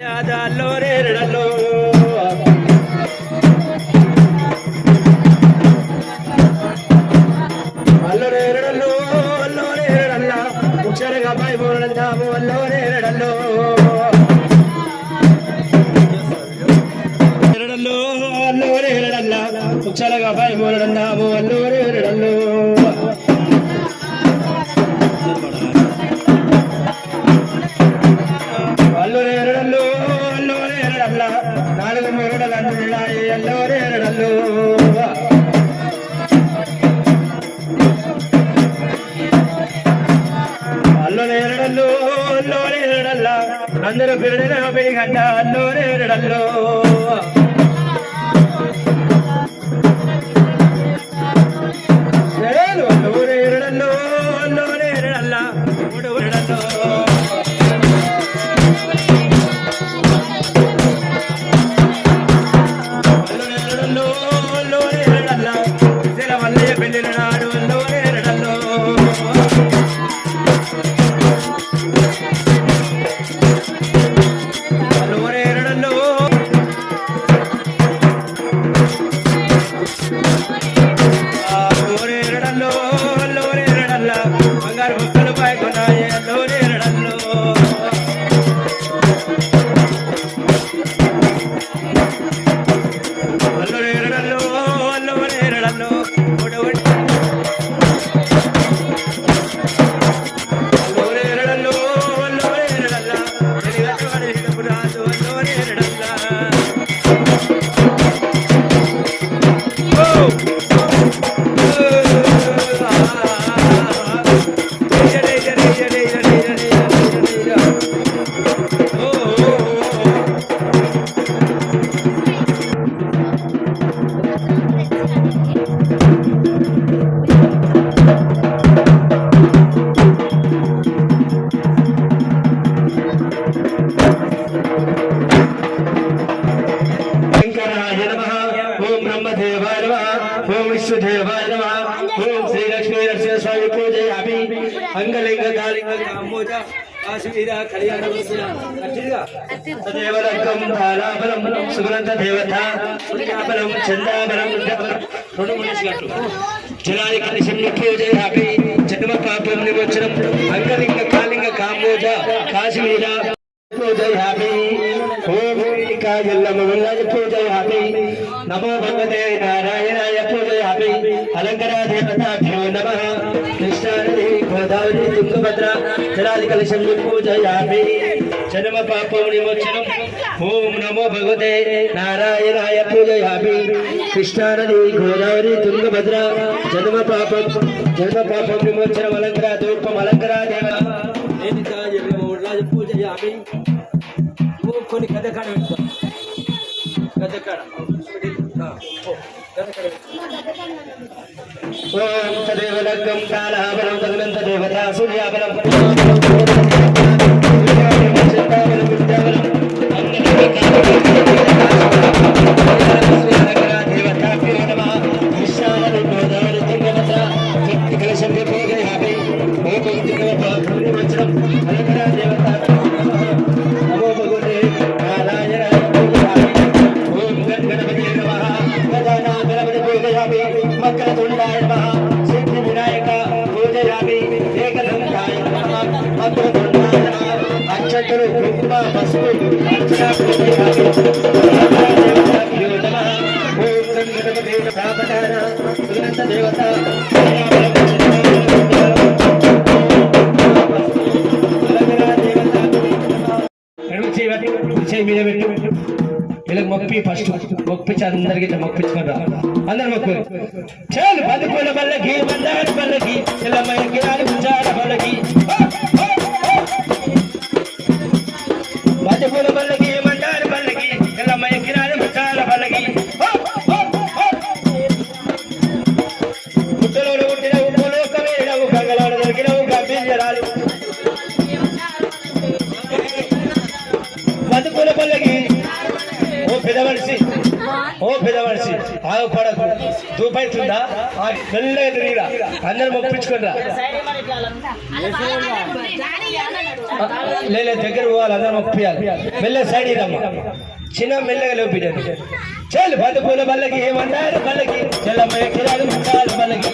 అల్లో రేరడల్లో అల్లో రేరడల్లో అల్లో రేరడల్ల ముచ్చరగా పై మూడందాము అల్లో రేరడల్లో రేరడల్లో అల్లో రేరడల్ల ముచ్చరగా పై మూడందాము అల్లో రేరడల్లో నాలుగు మూరుడలు అంటున్నాయి అల్లురేరడల్లు అల్లురేరడల్లు అందరూ పిల్లల పెరిగంట అల్లురేరడల్లు అల్లురేరడల్లు కాశీర కళ్యాణ దేవరకం బాలాబలం సుగంధ దేవత సూర్యాబలం చందాబలం రెండు కలిసి పూజయామి జన్మ పాపం నిమోచనం అంగలింగ కాలింగ కామోజ కాశ్మీర పూజయామి ఓం ఎల్లమ్మ వల్లాజ పూజయామి నమో భగవతే నారాయణాయ పూజయామి అలంకర దేవతాభ్యో నమ. భద్ర తుంగభద్ర జలాది కలశం పూజయామి. జన్మ పాపం నిమోచనం ఓం నమో భగవతే నారాయణాయ పూజయామి. కృష్ణానది గోదావరి తుంగభద్ర జన్మ పాపం జన్మ పాపం విమోచనం అలంకర ధూపం అలంకర దేవ పూజయామి. కొన్ని గద కాడ కథ కాడ ఆ, ఓ, గద కాడ పెట్టుకో. ఓం అక్షతలు కుంకుమ పసుపు అర్చన దేవత చేయి మీద పెట్టు వీళ్ళకి మొక్కి ఫస్ట్ మొక్కించి అందరికి ఇట్లా అందరు మొక్కు చాలు బతుకుల బల్లకి బండారు బల్లకి పిల్లమ్మాయి గిరాలు గుంజాల బల్లకి బతుకుల బల్లకి బండారు బల్లకి పిల్లమ్మాయి గిరాలు గుంజాల బల్లకి పుట్టలోడు పుట్టినవు పులోక వేడవు గంగలోడు దొరికినవు గంభీరాలు బతుకుల బల్లకి ఓ పెదవలసి ఓ పెదవలసి ఆగు పడకు దూపైతుందా? ఆ మెల్లగా తిరిగిరా అందరు మొప్పించుకుని రా లేలే దగ్గర పోవాలి అందరం ఒప్పియాలి. మెల్ల సైడ్ ఇదమ్మా చిన్న మెల్లగా లేవు బిడ్డ చెల్లు బల్లకి ఏమన్నారు బల్లకి చెల్లమ్మ ఎక్కిరాదు బల్లకి.